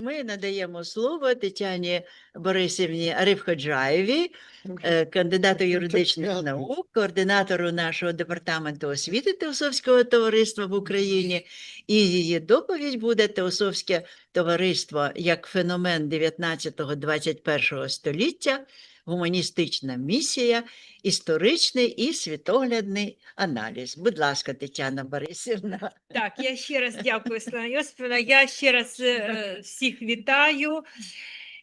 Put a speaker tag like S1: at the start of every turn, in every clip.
S1: Ми надаємо слово Тетяні Борисівні Аривходжаєві, е, кандидату юридичних наук, координатору нашого департаменту освіти Теософського товариства в Україні. І її доповідь буде Теософське товариство як феномен 19-21 століття, гуманістична місія, історичний і світоглядний аналіз. Будь ласка, Тетяна Борисівна.
S2: Так, я ще раз дякую, Слава Йосипівна. Я ще раз е, всіх вітаю.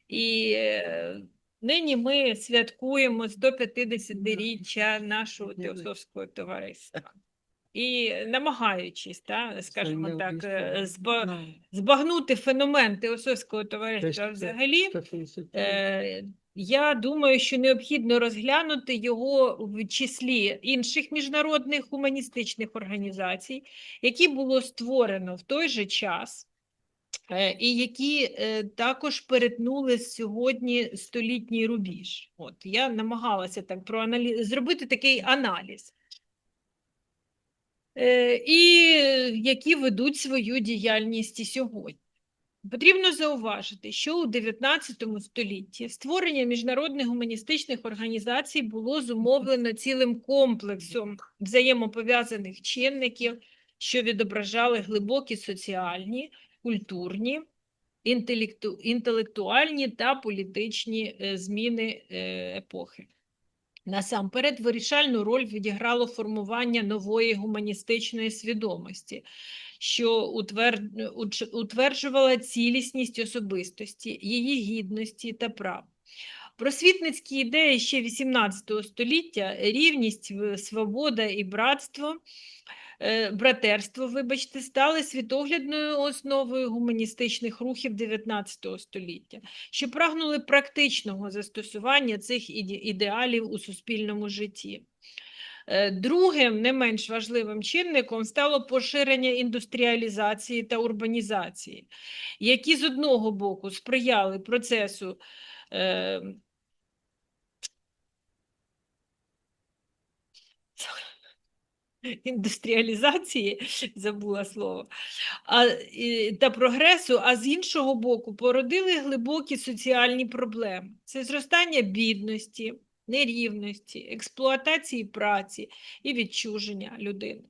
S2: І е, нині ми святкуємо 150-річчя нашого теософського товариства. І намагаючись, та, скажімо так, е, збагнути феномен теософського товариства взагалі, Я думаю, що необхідно розглянути його в числі інших міжнародних гуманістичних організацій, які було створено в той же час, е, і які е, також перетнули сьогодні столітній рубіж. От я намагалася так проаналіз... зробити такий аналіз. Е, І які ведуть свою діяльність і сьогодні. Потрібно зауважити, що у 19 столітті створення міжнародних гуманістичних організацій було зумовлено цілим комплексом взаємопов'язаних чинників, що відображали глибокі соціальні, культурні, інтелекту, інтелектуальні та політичні е, зміни е, епохи. Насамперед вирішальну роль відіграло формування нової гуманістичної свідомості, що утверджувала цілісність особистості, її гідності та прав. Просвітницькі ідеї ще XVIII століття, рівність, свобода і братство, е, братерство, вибачте, стали світоглядною основою гуманістичних рухів XIX століття, що прагнули практичного застосування цих іде- ідеалів у суспільному житті. Е, Другим, не менш важливим чинником стало поширення індустріалізації та урбанізації, які з одного боку сприяли процесу е, індустріалізації, забула слово, а, та прогресу, а з іншого боку породили глибокі соціальні проблеми. Це зростання бідності, нерівності, експлуатації праці і відчуження людини.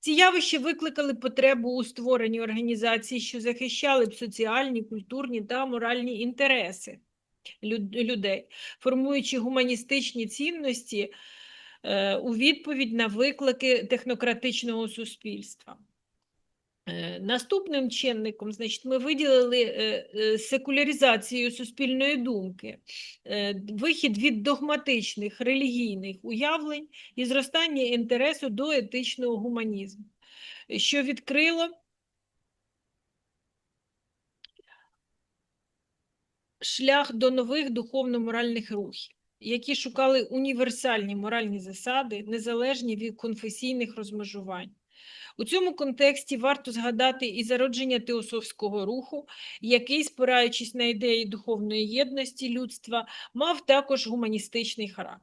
S2: Ці явища викликали потребу у створенні організацій, що захищали б соціальні, культурні та моральні інтереси людей, формуючи гуманістичні цінності е, у відповідь на виклики технократичного суспільства. Е, Наступним чинником, значить, ми виділили е, е, секуляризацію суспільної думки, вихід від догматичних релігійних уявлень і зростання інтересу до етичного гуманізму, що відкрило шлях до нових духовно-моральних рухів, які шукали універсальні моральні засади, незалежні від конфесійних розмежувань. У цьому контексті варто згадати і зародження теософського руху, який, спираючись на ідеї духовної єдності людства, мав також гуманістичний характер.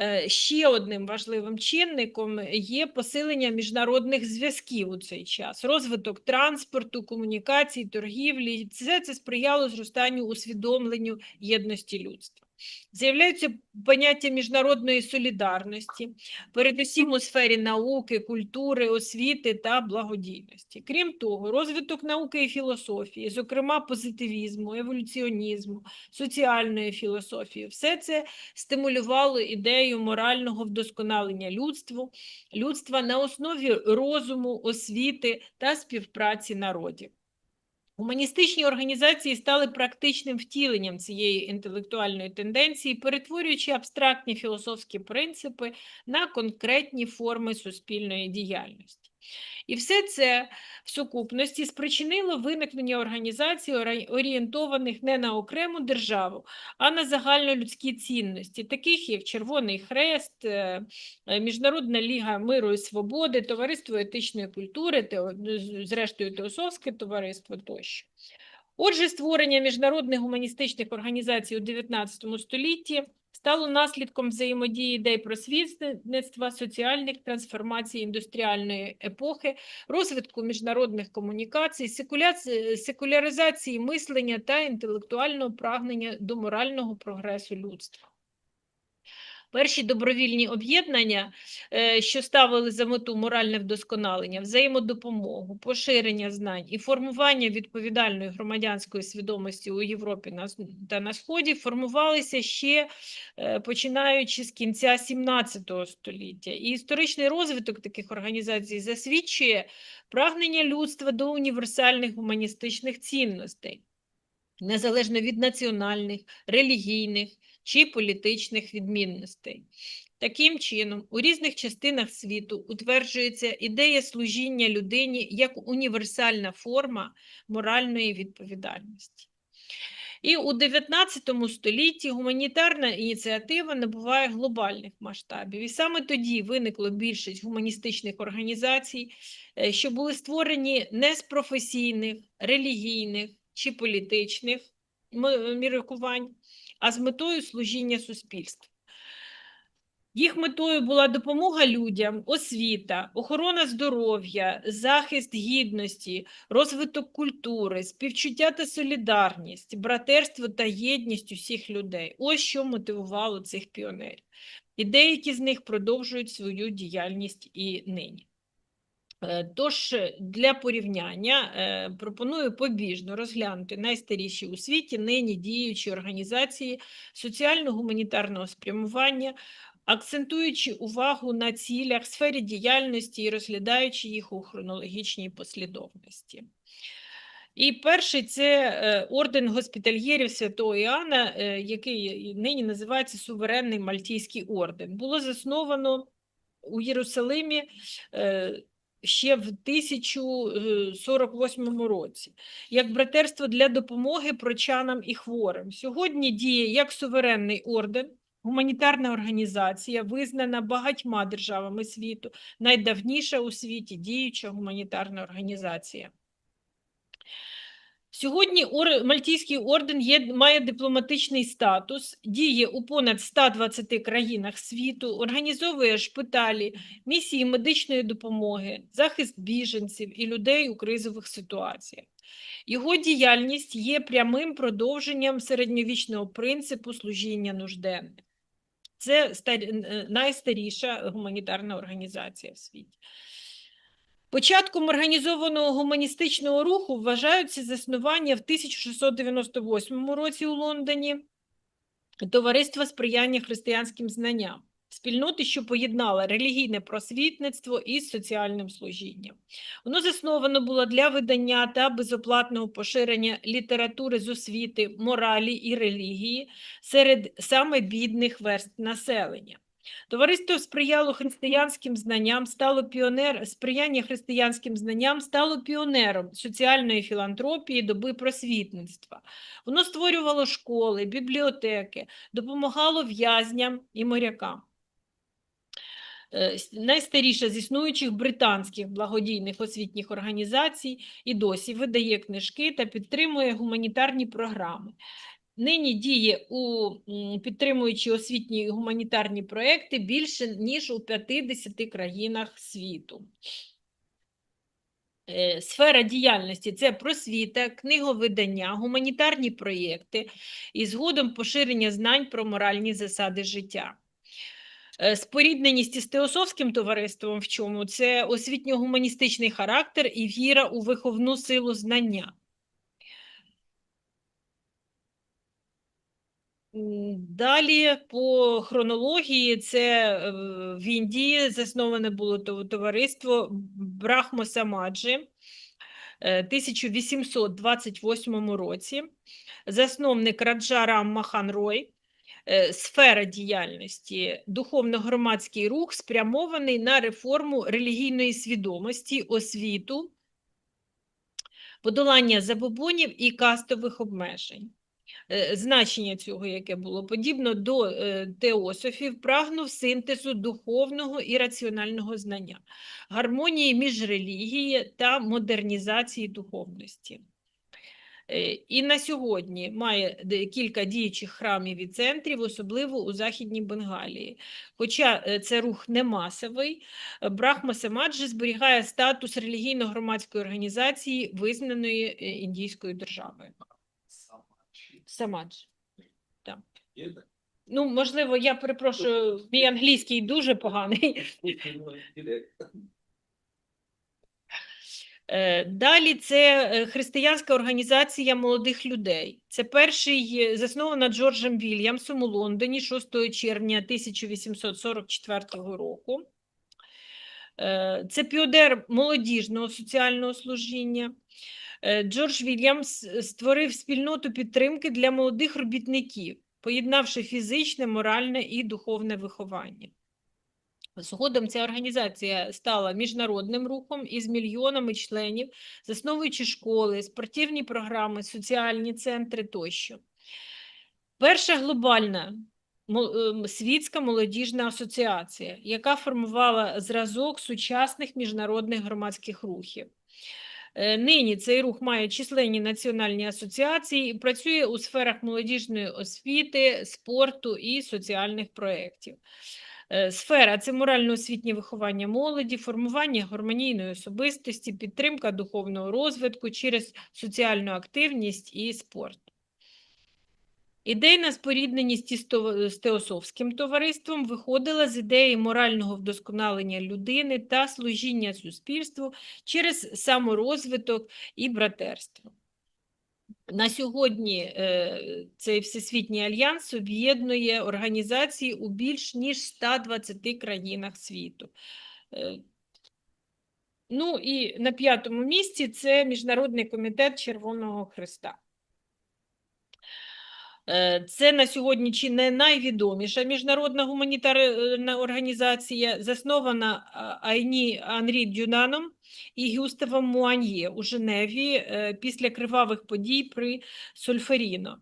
S2: Е, Ще одним важливим чинником є посилення міжнародних зв'язків у цей час, розвиток транспорту, комунікацій, торгівлі. Все це сприяло зростанню усвідомленню єдності людства. З'являються поняття міжнародної солідарності, передусім у сфері науки, культури, освіти та благодійності. Крім того, розвиток науки і філософії, зокрема позитивізму, еволюціонізму, соціальної філософії, все це стимулювало ідею морального вдосконалення людству, людства на основі розуму, освіти та співпраці народів. Гуманістичні організації стали практичним втіленням цієї інтелектуальної тенденції, перетворюючи абстрактні філософські принципи на конкретні форми суспільної діяльності. І все це в сукупності спричинило виникнення організацій, орієнтованих не на окрему державу, а на загальнолюдські цінності, таких як Червоний Хрест, е, е, Міжнародна ліга миру і свободи, Товариство етичної культури, тео- зрештою Теософське товариство тощо. Отже, створення міжнародних гуманістичних організацій у 19 столітті стало наслідком взаємодії ідей просвітництва, соціальних трансформацій індустріальної епохи, розвитку міжнародних комунікацій, секуляризації мислення та інтелектуального прагнення до морального прогресу людства. Перші добровільні об'єднання, е, що ставили за мету моральне вдосконалення, взаємодопомогу, поширення знань і формування відповідальної громадянської свідомості у Європі та на Сході, формувалися ще е, починаючи з кінця 17 століття. І історичний розвиток таких організацій засвідчує прагнення людства до універсальних гуманістичних цінностей, незалежно від національних, релігійних чи політичних відмінностей. Таким чином, у різних частинах світу утверджується ідея служіння людині як універсальна форма моральної відповідальності. І у 19 столітті гуманітарна ініціатива набуває глобальних масштабів. І саме тоді виникло більшість гуманістичних організацій, е, що були створені не з професійних, релігійних чи політичних міркувань, а з метою служіння суспільству. Їх метою була допомога людям, освіта, охорона здоров'я, захист гідності, розвиток культури, співчуття та солідарність, братерство та єдність усіх людей. Ось що мотивувало цих піонерів. І деякі з них продовжують свою діяльність і нині. Е, Тож е, для порівняння е, пропоную побіжно розглянути найстаріші у світі нині діючі організації соціально-гуманітарного спрямування, акцентуючи увагу на цілях, сфері діяльності і розглядаючи їх у хронологічній послідовності. І перший це орден госпітальєрів Святого Іоанна, який нині називається Суверенний Мальтійський орден. Було засновано у Єрусалимі ще в 1048 році, як братерство для допомоги прочанам і хворим. Сьогодні діє як суверенний орден, гуманітарна організація, визнана багатьма державами світу, найдавніша у світі діюча гуманітарна організація. Сьогодні ор- Мальтійський орден є, має дипломатичний статус, діє у понад 120 країнах світу, організовує шпиталі, місії медичної допомоги, захист біженців і людей у кризових ситуаціях. Його діяльність є прямим продовженням середньовічного принципу служіння нужденним. Це стар- найстаріша гуманітарна організація в світі. Початком організованого гуманістичного руху вважаються заснування в 1698 році у Лондоні Товариства сприяння християнським знанням, спільноти, що поєднала релігійне просвітництво із соціальним служінням. Воно засновано було для видання та безоплатного поширення літератури з освіти, моралі і релігії серед саме бідних верст населення. Товариство сприяло християнським знанням, стало піонер, сприяння християнським знанням стало піонером соціальної філантропії доби просвітництва. Воно створювало школи, бібліотеки, допомагало в'язням і морякам. Е, Найстаріша з існуючих британських благодійних освітніх організацій і досі видає книжки та підтримує гуманітарні програми. Нині діє у підтримуючи освітні і гуманітарні проекти більше ніж у 50 країнах світу. Е, Сфера діяльності це просвіта, книговидання, гуманітарні проєкти і згодом поширення знань про моральні засади життя. Е, Спорідненість із Теософським товариством в чому? Це освітньо-гуманістичний характер і віра у виховну силу знання. Далі по хронології це е, в Індії засноване було товариство Брахмо Самаджі е, 1828 році. Засновник Раджа Рам Махан Рой. Е, Сфера діяльності духовно-громадський рух спрямований на реформу релігійної свідомості, освіту, подолання забобонів і кастових обмежень. Е, Значення цього, яке було подібно до е, теософів, прагнув синтезу духовного і раціонального знання, гармонії між релігією та модернізації духовності. Е, І на сьогодні має кілька діючих храмів і центрів, особливо у Західній Бенгалії. Хоча це рух не масовий, Брахма Самаджі зберігає статус релігійно-громадської організації, визнаної індійською державою. Самадж. Так. Ну, можливо, я перепрошую, мій англійський дуже поганий. Е, Далі це е, християнська організація молодих людей. Це перший е, заснована Джорджем Вільямсом у Лондоні 6 червня 1844 року. Це піодер молодіжного соціального служіння. Е, Джордж Вільямс е, створив спільноту підтримки для молодих робітників, поєднавши фізичне, моральне і духовне виховання. Згодом ця організація стала міжнародним рухом із мільйонами членів, засновуючи школи, спортивні програми, соціальні центри тощо. Перша глобальна ем, світська молодіжна асоціація, яка формувала зразок сучасних міжнародних громадських рухів. Е, Нині цей рух має численні національні асоціації і працює у сферах молодіжної освіти, спорту і соціальних проєктів. Е, Сфера це морально-освітнє виховання молоді, формування гармонійної особистості, підтримка духовного розвитку через соціальну активність і спорт. Ідейна спорідненість із Теософським товариством виходила з ідеї морального вдосконалення людини та служіння суспільству через саморозвиток і братерство. На сьогодні е, цей Всесвітній альянс об'єднує організації у більш ніж 120 країнах світу. Е, Ну і на п'ятому місці це Міжнародний комітет Червоного Христа. Е, Це на сьогодні чи не найвідоміша міжнародна гуманітарна організація, заснована Айні Анрі Дюнаном і Гюставом Муаньє у Женеві е, після кривавих подій при Сольферіно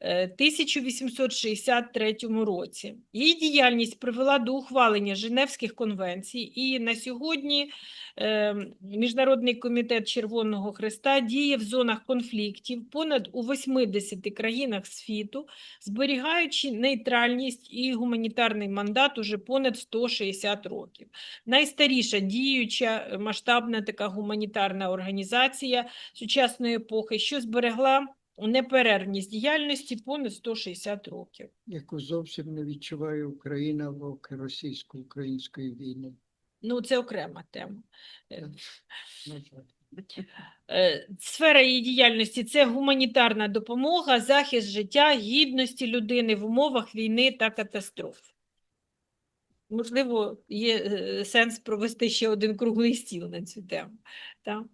S2: е, 1863 році. Її діяльність привела до ухвалення Женевських конвенцій, і на сьогодні е, Міжнародний комітет Червоного Христа діє в зонах конфліктів понад у 80 країнах світу, зберігаючи нейтральність і гуманітарний мандат уже понад 160 років. Найстаріша діюча е, масштабна така гуманітарна організація сучасної епохи, що зберегла неперервність діяльності понад 160 років.
S3: яку зовсім не відчуває Україна в оки російсько-української війни.
S2: Ну, це окрема тема. Е,
S3: жаль.
S2: Е, Сфера її діяльності це гуманітарна допомога, захист життя, гідності людини в умовах війни та катастроф. Можливо, є е, сенс провести ще один круглий стіл на цю тему. Так?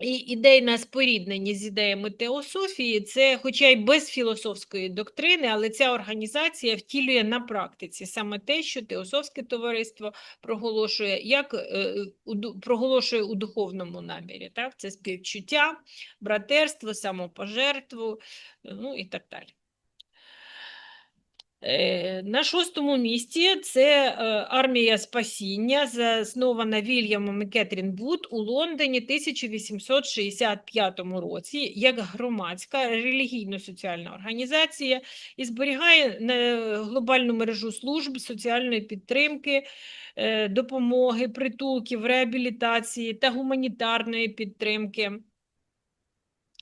S2: І ідейна спорідненість з ідеями теософії це, хоча й без філософської доктрини, але ця організація втілює на практиці саме те, що теософське товариство проголошує, як е, у, проголошує у духовному намірі. Так? Це співчуття, братерство, самопожертву, е, ну і так далі. Е, На шостому місці це е, армія спасіння, заснована Вільямом і Кетрін Бут у Лондоні 1865 році як громадська релігійно-соціальна організація і зберігає глобальну мережу служб соціальної підтримки, е, допомоги, притулків, реабілітації та гуманітарної підтримки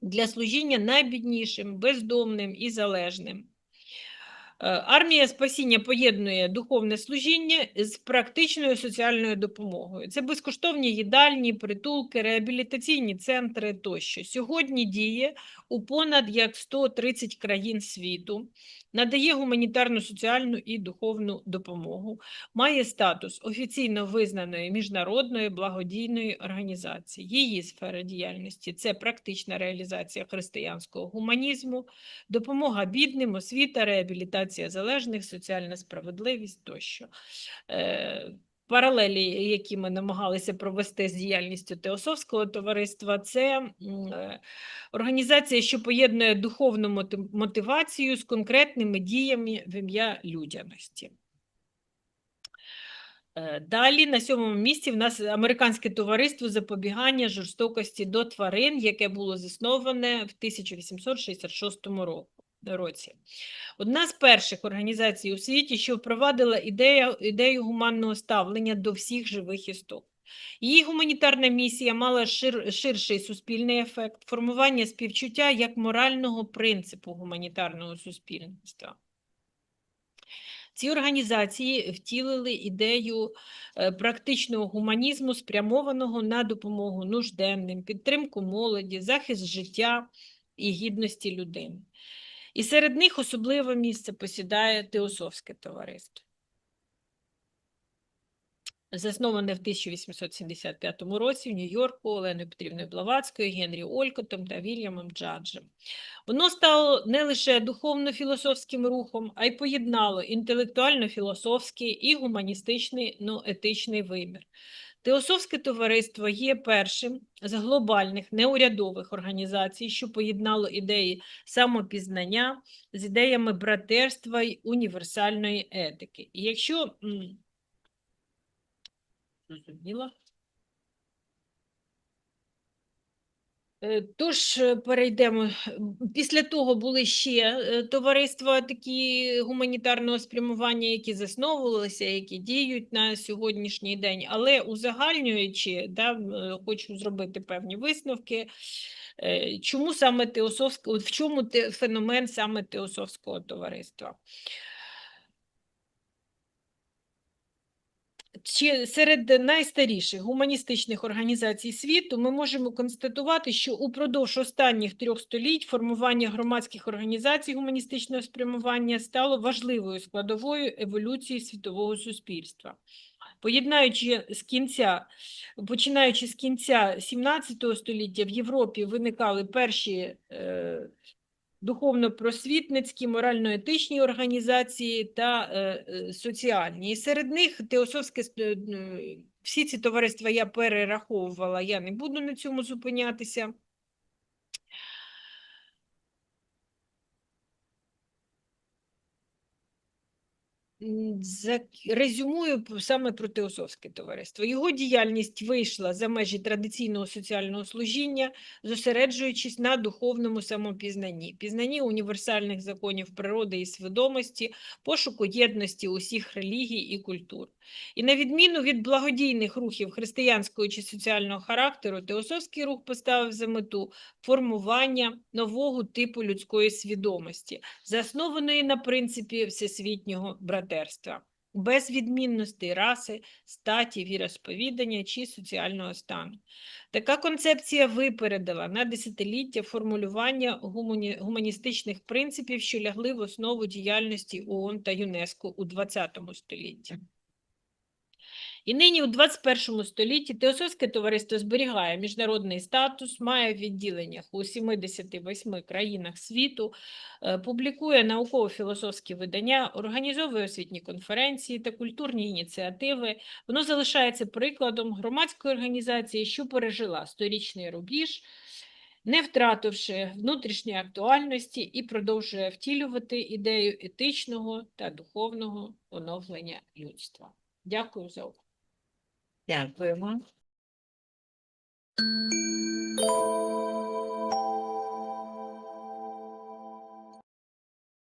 S2: для служіння найбіднішим, бездомним і залежним. Е, Армія спасіння поєднує духовне служіння з практичною соціальною допомогою. Це безкоштовні їдальні, притулки, реабілітаційні центри тощо. Сьогодні діє у понад як 130 країн світу, надає гуманітарну, соціальну і духовну допомогу, має статус офіційно визнаної міжнародної благодійної організації. Її сфера діяльності це практична реалізація християнського гуманізму, допомога бідним, освіта, реабілітація залежних, соціальна справедливість тощо. Е, Паралелі, які ми намагалися провести з діяльністю Теософського товариства, це е, організація, що поєднує духовну мотивацію з конкретними діями в ім'я людяності. Е, Далі на сьомому місці в нас Американське товариство запобігання жорстокості до тварин, яке було засноване в 1866 ро- році. Одна з перших організацій у світі, що впровадила ідея, ідею гуманного ставлення до всіх живих істот. Її гуманітарна місія мала шир, ширший суспільний ефект, формування співчуття як морального принципу гуманітарного суспільства. Ці організації втілили ідею е, практичного гуманізму, спрямованого на допомогу нужденним, підтримку молоді, захист життя і гідності людини. І серед них особливе місце посідає Теософське товариство. Засноване в 1875 році в Нью-Йорку Оленою Петрівною Блаватською, Генрі Олькотом та Вільямом Джаджем. Воно стало не лише духовно-філософським рухом, а й поєднало інтелектуально-філософський і гуманістичний, ну, етичний вимір. Теософське товариство є першим з глобальних неурядових організацій, що поєднало ідеї самопізнання з ідеями братерства й універсальної етики. І якщо зрозуміло. Е, Тож е, перейдемо. Після того були ще е, товариства такі гуманітарного спрямування, які засновувалися, які діють на сьогоднішній день. Але узагальнюючи, да, хочу зробити певні висновки. Чому саме теософське, от в чому феномен саме теософського товариства? Чи серед найстаріших гуманістичних організацій світу ми можемо констатувати, що упродовж останніх трьох століть формування громадських організацій гуманістичного спрямування стало важливою складовою еволюції світового суспільства. Поєднаючи з кінця, починаючи з кінця 17 століття в Європі виникали перші е, духовно-просвітницькі, морально-етичні організації та е, е, соціальні. І серед них теософське всі ці товариства я перераховувала, я не буду на цьому зупинятися. Резюмую саме про Теософське товариство. Його діяльність вийшла за межі традиційного соціального служіння, зосереджуючись на духовному самопізнанні, пізнанні універсальних законів природи і свідомості, пошуку єдності усіх релігій і культур. І на відміну від благодійних рухів християнського чи соціального характеру, Теософський рух поставив за мету формування нового типу людської свідомості, заснованої на принципі всесвітнього братерства, без відмінностей раси, статі, віросповідання чи соціального стану. Така концепція випередила на десятиліття формулювання гумані- гуманістичних принципів, що лягли в основу діяльності ООН та ЮНЕСКО у ХХ столітті. І нині у 21 столітті Теософське товариство зберігає міжнародний статус, має відділеннях у 78 країнах світу, е, публікує науково-філософські видання, організовує освітні конференції та культурні ініціативи. Воно залишається прикладом громадської організації, що пережила сторічний рубіж, не втративши внутрішньої актуальності і продовжує втілювати ідею етичного та духовного оновлення людства. Дякую за увагу.
S1: Дякуємо.